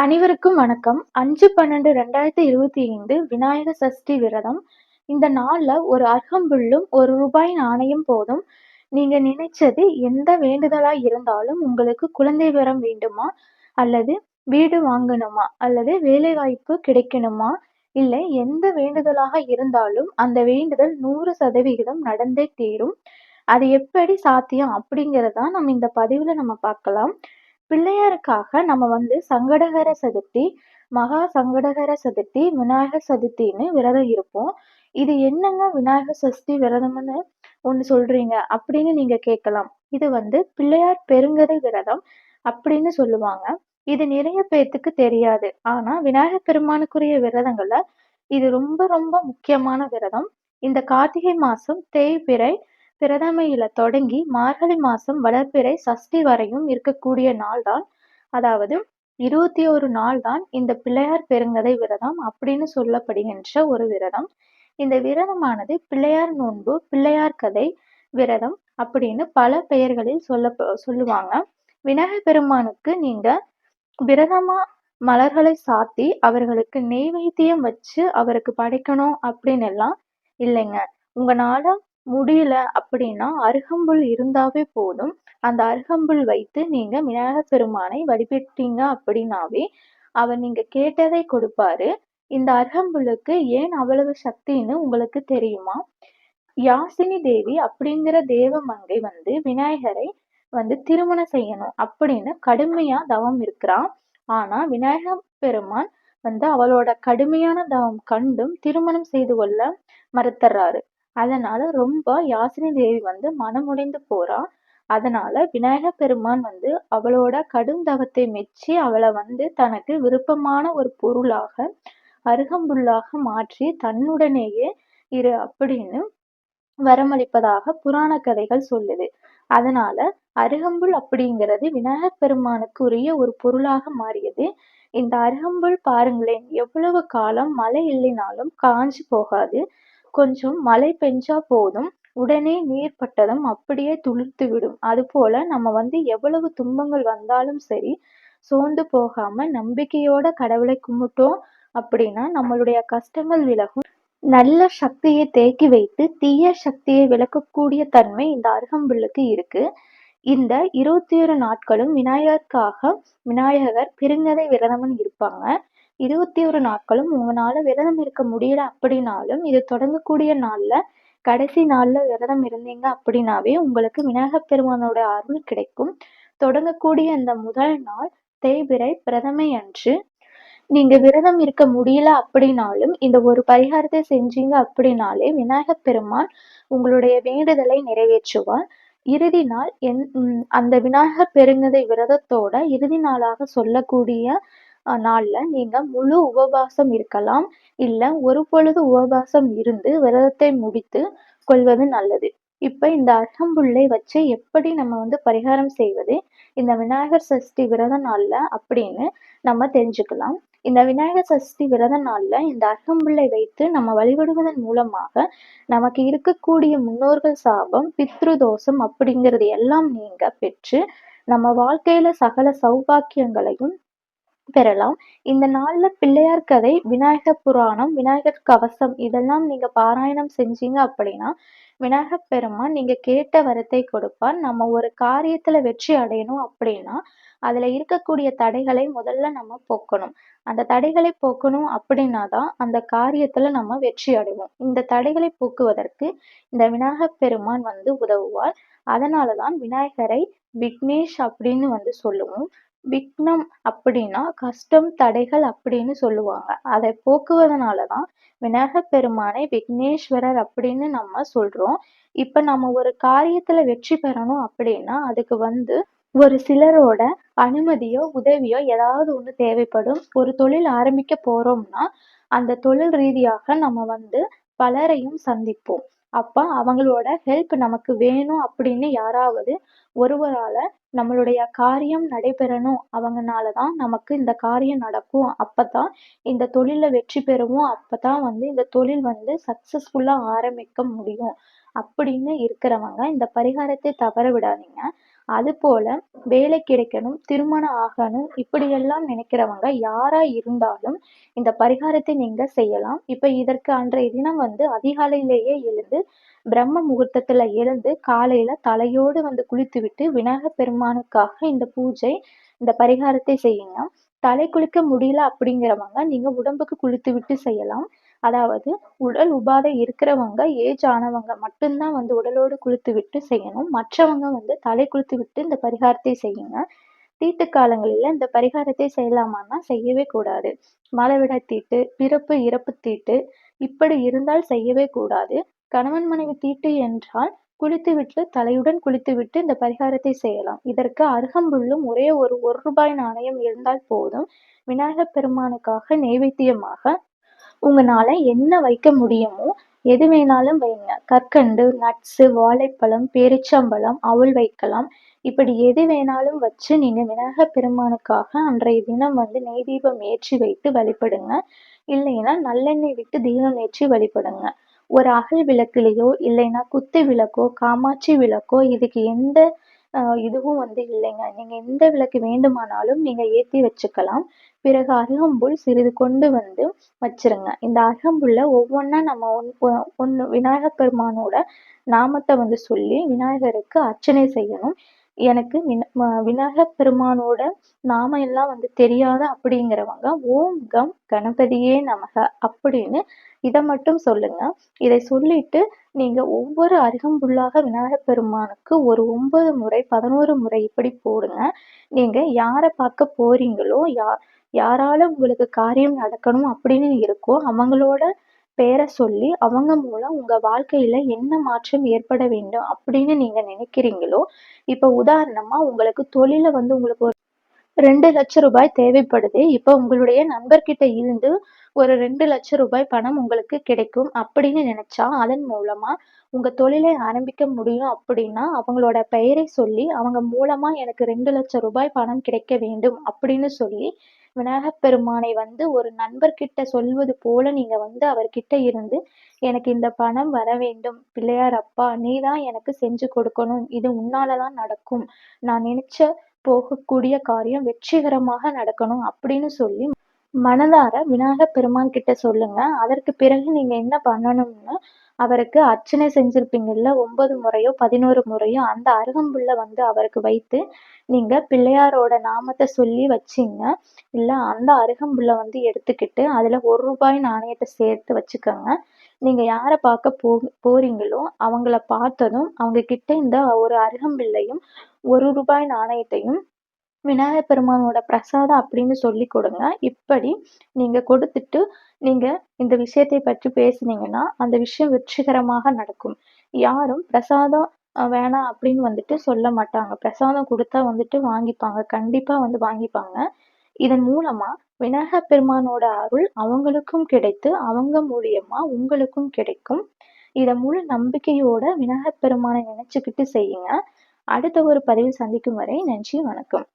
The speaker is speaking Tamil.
அனைவருக்கும் வணக்கம். அஞ்சு பன்னெண்டு ரெண்டாயிரத்தி இருபத்தி ஐந்து விநாயகர் சஷ்டி விரதம். இந்த நாளில் ஒரு அருகம்புல்லும், ஒரு ரூபாய் நாணயம் போதும். நீங்கள் நினைச்சது எந்த வேண்டுதலாக இருந்தாலும் உங்களுக்கு குழந்தை வரம் வேண்டுமா? அல்லது வீடு வாங்கணுமா? அல்லது வேலைவாய்ப்பு கிடைக்கணுமா? இல்லை எந்த வேண்டுதலாக இருந்தாலும் அந்த வேண்டுதல் நூறு சதவிகிதம் நடந்தே தீரும். அது எப்படி சாத்தியம் அப்படிங்கிறத நம்ம இந்த பதிவில் நம்ம பார்க்கலாம். பிள்ளையாருக்காக நம்ம வந்து சங்கடகர சதுர்த்தி, மகா சங்கடகர சதுர்த்தி, விநாயகர் சதுர்த்தின்னு விரதம் இருப்போம். இது என்னங்க விநாயகர் சஷ்டி விரதம்னு ஒண்ணு சொல்றீங்க அப்படின்னு நீங்க கேட்கலாம். இது வந்து பிள்ளையார் பெருங்கதை விரதம் அப்படின்னு சொல்லுவாங்க. இது நிறைய பேர்த்துக்கு தெரியாது. ஆனா விநாயகர் பெருமானுக்குரிய விரதங்கள்ல இது ரொம்ப ரொம்ப முக்கியமான விரதம். இந்த கார்த்திகை மாசம் தேய்பிறை பிரதமையில தொடங்கி மார்கழி மாசம் வளர்பிறை சஷ்டி வரையும் இருக்கக்கூடிய நாள் தான் அதாவது இருபத்தி ஒரு நாள் தான் இந்த பிள்ளையார் பெருங்கதை விரதம் அப்படின்னு சொல்லப்படுகின்ற ஒரு விரதம். இந்த விரதமானது பிள்ளையார் நோன்பு பிள்ளையார் கதை விரதம் அப்படின்னு பல பெயர்களில் சொல்ல சொல்லுவாங்க. விநாயகர் பெருமானுக்கு நீங்க விரதமா மலர்களை சாத்தி அவர்களுக்கு நெய்வேத்தியம் வச்சு அவருக்கு படைக்கணும் அப்படின்னு எல்லாம் இல்லைங்க. உங்களால முடியல அப்படின்னா அருகம்புல் இருந்தாவே போதும். அந்த அருகம்புல் வைத்து நீங்க விநாயகர் பெருமானை வழிபட்டீங்க அப்படின்னாவே அவர் நீங்க கேட்டதை கொடுப்பாரு. இந்த அருகம்புல்லுக்கு ஏன் அவ்வளவு சக்தின்னு உங்களுக்கு தெரியுமா? யாசினி தேவி அப்படிங்கிற தேவமங்கை வந்து விநாயகரை வந்து திருமணம் செய்யணும் அப்படின்னு கடுமையா தவம் இருக்கிறான் ஆனா விநாயகர் பெருமான் வந்து அவளோட கடுமையான தவம் கண்டும் திருமணம் செய்து கொள்ள மறுத்துறாரு. அதனால ரொம்ப யாசினி தேவி வந்து மனமுடைந்து போறா. அதனால விநாயகர் பெருமான் வந்து அவளோட கடும் தவத்தை மெச்சி அவளை வந்து தனக்கு விருப்பமான ஒரு பொருளாக அருகம்புல்லாக மாற்றி தன்னுடனேயே இரு அப்படின்னு வரமளிப்பதாக புராண கதைகள் சொல்லுது. அதனால அருகம்புல் அப்படிங்கிறது விநாயகர் பெருமானுக்கு உரிய ஒரு பொருளாக மாறியது. இந்த அருகம்புல் பாருங்களேன் எவ்வளவு காலம் மழை இல்லைனாலும் காஞ்சு போகாது. கொஞ்சம் மழை பெஞ்சா போதும். உடனே நீர் பட்டதும் அப்படியே துளிர்த்து விடும். அதுபோல நம்ம வந்து எவ்வளவு துன்பங்கள் வந்தாலும் சரி சோர்ந்து போகாம நம்பிக்கையோட கடவுளை கும்பிட்டோம் அப்படின்னா நம்மளுடைய கஷ்டங்கள் விலகும். நல்ல சக்தியை தேக்கி வைத்து தீய சக்தியை விளக்கக்கூடிய தன்மை இந்த அருகம்புல்லுக்கு இருக்கு. இந்த இருபத்தி ஒரு நாட்களும் விநாயகருக்காக விநாயகர் பெருங்கதை விரதமன் இருப்பாங்க. இருபத்தி ஒரு நாட்களும் உங்களால விரதம் இருக்க முடியல அப்படின்னாலும் இது தொடங்கக்கூடிய நாள்ல கடைசி நாள்ல விரதம் இருந்தீங்க அப்படின்னாவே உங்களுக்கு விநாயகர் பெருமானோட அருள் கிடைக்கும். தொடங்கக்கூடிய அந்த முதல் நாள் தேய்பிறை பிரதமை அன்று. நீங்க விரதம் இருக்க முடியல அப்படின்னாலும் இந்த ஒரு பரிகாரத்தை செஞ்சீங்க அப்படின்னாலே விநாயகர் பெருமான் உங்களுடைய வேண்டுதலை நிறைவேற்றுவார். இறுதி நாள் என் அந்த விநாயகர் பெருங்கதை விரதத்தோட இறுதி நாளாக சொல்லக்கூடிய நாளில் நீங்கள் முழு உபவாசம் இருக்கலாம். இல்லை ஒரு பொழுது உபவாசம் இருந்து விரதத்தை முடித்து கொள்வது நல்லது. இப்போ இந்த அருகம்புல்லை வச்சு எப்படி நம்ம வந்து பரிகாரம் செய்வது? இந்த விநாயகர் சஷ்டி விரத நாளில் அப்படின்னு நம்ம தெரிஞ்சுக்கலாம். இந்த விநாயகர் சஷ்டி விரத நாளில் இந்த அருகம்புல்லை வைத்து நம்ம வழிபடுவதன் மூலமாக நமக்கு இருக்கக்கூடிய முன்னோர்கள் சாபம் பித்ரு தோஷம் அப்படிங்கிறது எல்லாம் நீங்க பெற்று நம்ம வாழ்க்கையில சகல சௌபாக்கியங்களையும் பெறலாம். இந்த நாள்ல பிள்ளையார் கதை விநாயகர் புராணம் விநாயகர் கவசம் இதெல்லாம் நீங்க பாராயணம் செஞ்சீங்க அப்படின்னா விநாயகர் பெருமான் நீங்க கேட்ட வரத்தை கொடுப்பார். நம்ம ஒரு காரியத்துல வெற்றி அடையணும் அப்படின்னா அதுல இருக்கக்கூடிய தடைகளை முதல்ல நம்ம போக்கணும். அந்த தடைகளை போக்கணும் அப்படின்னா தான் அந்த காரியத்துல நம்ம வெற்றி அடைவோம். இந்த தடைகளை போக்குவதற்கு இந்த விநாயகர் பெருமான் வந்து உதவுவார். அதனாலதான் விநாயகரை விக்னேஷ் அப்படின்னு வந்து சொல்லுவோம். விக்னம் அப்படின்னா கஷ்டம் தடைகள் அப்படின்னு சொல்லுவாங்க. அதை போக்குவதனால தான் பெருமானை விக்னேஸ்வரர் அப்படின்னு நம்ம சொல்றோம். இப்ப நம்ம ஒரு காரியத்துல வெற்றி பெறணும் அப்படின்னா அதுக்கு வந்து ஒரு சிலரோட அனுமதியோ உதவியோ ஏதாவது ஒண்ணு தேவைப்படும். ஒரு தொழில் ஆரம்பிக்க போறோம்னா அந்த தொழில் ரீதியாக நம்ம வந்து பலரையும் சந்திப்போம். அப்ப அவங்களோட ஹெல்ப் நமக்கு வேணும் அப்படின்னு யாராவது ஒருவரால நம்மளுடைய காரியம் நடைபெறணும். அவங்கனாலதான் நமக்கு இந்த காரியம் நடக்கும். அப்பதான் இந்த தொழில வெற்றி பெறுவோம். அப்பதான் வந்து இந்த தொழில் வந்து சக்சஸ்ஃபுல்லா ஆரம்பிக்க முடியும். அப்படின்னு இருக்கிறவங்க இந்த பரிகாரத்தை தவற விடாதீங்க. அதுபோல வேலை கிடைக்கணும் திருமணம் ஆகணும் இப்படியெல்லாம் நினைக்கிறவங்க யாரா இருந்தாலும் இந்த பரிகாரத்தை நீங்க செய்யலாம். இப்ப இதற்கு அன்றைய தினம் வந்து அதிகாலையிலேயே எழுந்து பிரம்ம முகூர்த்தத்துல எழுந்து காலையில தலையோடு வந்து குளித்து விட்டு விநாயகர் பெருமானுக்காக இந்த பூஜை இந்த பரிகாரத்தை செய்யுங்க. தலை குளிக்க முடியல அப்படிங்கிறவங்க நீங்க உடம்புக்கு குளித்து விட்டு செய்யலாம். அதாவது உடல் உபாதை இருக்கிறவங்க ஏஜ் ஆனவங்க மட்டும்தான் வந்து உடலோடு குளித்து விட்டு செய்யணும். மற்றவங்க வந்து தலை குளித்து விட்டு இந்த பரிகாரத்தை செய்யுங்க தீட்டு காலங்களில் இந்த பரிகாரத்தை செய்யலாமான்னா செய்யவே கூடாது. மாதவிடாய் தீட்டு பிறப்பு இறப்பு தீட்டு இப்படி இருந்தால் செய்யவே கூடாது. கணவன் மனைவி தீட்டு என்றால் குளித்துவிட்டு தலையுடன் குளித்துவிட்டு இந்த பரிகாரத்தை செய்யலாம். இதற்கு அருகம்புல்லும் ஒரே ஒரு ஒரு ரூபாய் நாணயம் இருந்தால் போதும். விநாயகர் பெருமானுக்காக நெய்வேத்தியமாக உங்களால என்ன வைக்க முடியுமோ எது வேணாலும் வைங்க. கற்கண்டு நட்ஸு வாழைப்பழம் பேரிச்சம்பழம் அவல் வைக்கலாம். இப்படி எது வேணாலும் வச்சு நீங்க விநாயகர் பெருமானுக்காக அன்றைய தினம் வந்து நெய் தீபம் ஏற்றி வைத்து வழிபடுங்க. இல்லைன்னா நல்லெண்ணெய் விட்டு தீபம் ஏற்றி வழிபடுங்க. ஒரு அகல் விளக்குலையோ இல்லைன்னா குத்து விளக்கோ காமாட்சி விளக்கோ இதுக்கு எந்த இதுவும் வந்து இல்லைங்க. நீங்க எந்த விளக்கு வேண்டுமானாலும் நீங்க ஏத்தி வச்சுக்கலாம். பிறகு அருகம்புல் சிறிது கொண்டு வந்து வச்சிருங்க. இந்த அருகம்புல்ல ஒவ்வொன்றா நம்ம ஒன் ஒன்று விநாயகர் பெருமானோட நாமத்தை வந்து சொல்லி விநாயகருக்கு அர்ச்சனை செய்யணும். எனக்கு வின விநாயகர் பெருமானோட நாம எல்லாம் வந்து தெரியாத அப்படிங்கிறவங்க ஓம் கம் கணபதியே நமக அப்படின்னு இதை மட்டும் சொல்லுங்க. இதை சொல்லிட்டு நீங்க ஒவ்வொரு அருகம்புல்லாக விநாயகர் பெருமானுக்கு ஒரு ஒன்பது முறை பதினோரு முறை இப்படி போடுங்க. நீங்க யாரை பார்க்க போறீங்களோ யா யாரால உங்களுக்கு காரியம் நடக்கணும் அப்படின்னு இருக்கோ அவங்களோட பேரை சொல்லி அவங்க மூலம் உங்கள் வாழ்க்கையில என்ன மாற்றம் ஏற்பட வேண்டும் அப்படின்னு நீங்க நினைக்கிறீங்களோ இப்போ உதாரணமா உங்களுக்கு தொழிலை வந்து உங்களுக்கு ஒரு ரெண்டு லட்சம் ரூபாய் தேவைப்படுது. இப்போ உங்களுடைய நண்பர்கிட்ட இருந்து ஒரு ரெண்டு லட்சம் ரூபாய் பணம் உங்களுக்கு கிடைக்கும் அப்படின்னு நினைச்சா அதன் மூலமா உங்க தொழிலை ஆரம்பிக்க முடியும் அப்படின்னா அவங்களோட பெயரை சொல்லி அவங்க மூலமா எனக்கு ரெண்டு லட்சம் ரூபாய் பணம் கிடைக்க வேண்டும் அப்படின்னு சொல்லி விநாயகப் பெருமானை வந்து ஒரு நண்பர்கிட்ட சொல்வது போல நீங்க வந்து அவர்கிட்ட இருந்து எனக்கு இந்த பணம் வர வேண்டும். பிள்ளையார் அப்பா நீ தான் எனக்கு செஞ்சு கொடுக்கணும். இது உன்னாலதான் நடக்கும். நான் நினைச்ச போகக்கூடிய காரியம் வெற்றிகரமாக நடக்கணும் அப்படின்னு சொல்லி மனதார விநாயகர் பெருமான் கிட்ட சொல்லுங்க. அதற்கு பிறகு நீங்க என்ன பண்ணணும்னு அவருக்கு அர்ச்சனை செஞ்சிருப்பீங்கல்ல ஒன்பது முறையோ பதினோரு முறையோ அந்த அருகம்புல்ல வந்து அவருக்கு வைத்து நீங்க பிள்ளையாரோட நாமத்தை சொல்லி வச்சீங்க. இல்ல அந்த அருகம்புல்ல வந்து எடுத்துக்கிட்டு அதுல ஒரு ரூபாய் நாணயத்தை சேர்த்து வச்சுக்கோங்க. நீங்க யாரை பார்க்க போ போறீங்களோ அவங்கள பார்த்ததும் அவங்க கிட்ட இந்த ஒரு அருகம்பில்லையும் ஒரு ரூபாய் நாணயத்தையும் விநாயகர் பெருமானோட பிரசாதம் அப்படின்னு சொல்லி கொடுங்க. இப்படி நீங்க கொடுத்துட்டு நீங்க இந்த விஷயத்தை பற்றி பேசுனீங்கன்னா அந்த விஷயம் வெற்றிகரமாக நடக்கும். யாரும் பிரசாதம் வேணாம் அப்படின்னு வந்துட்டு சொல்ல மாட்டாங்க. பிரசாதம் கொடுத்தா வந்துட்டு வாங்கிப்பாங்க. கண்டிப்பா வந்து வாங்கிப்பாங்க. இதன் மூலமா விநாயக பெருமானோட அருள் அவங்களுக்கும் கிடைத்து அவங்க மூலியமா உங்களுக்கும் கிடைக்கும். இத முழு நம்பிக்கையோட விநாயக பெருமானை நினைச்சுக்கிட்டு செய்யுங்க. அடுத்த ஒரு பதிவில் சந்திக்கும் வரை நன்றி வணக்கம்.